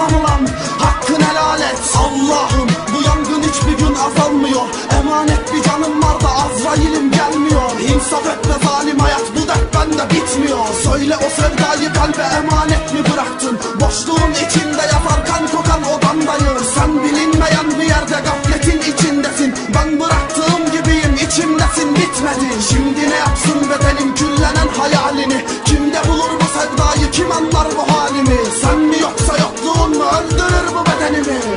unutmam ulan hakkın helal et. Allah'ım bu yangın hiçbir gün azalmıyor. Emanet bir canım var da Azrail'im gelmiyor. İnsaf et be zalim hayat bu dert bende bitmiyor. Söyle o sevdayı kalbe emanet mi bıraktın? Boşluğun içinde yatar kan kokan odandayım. Sen bilinmeyen bir yerde gafletin içindesin. Ben bıraktığım gibiyim içimdesin bitmedin Şimdi ne yapsın bedenim küllenen hayalini Kimde bulur bu sevdayı kim anlar bu halimi? Sen mi anime.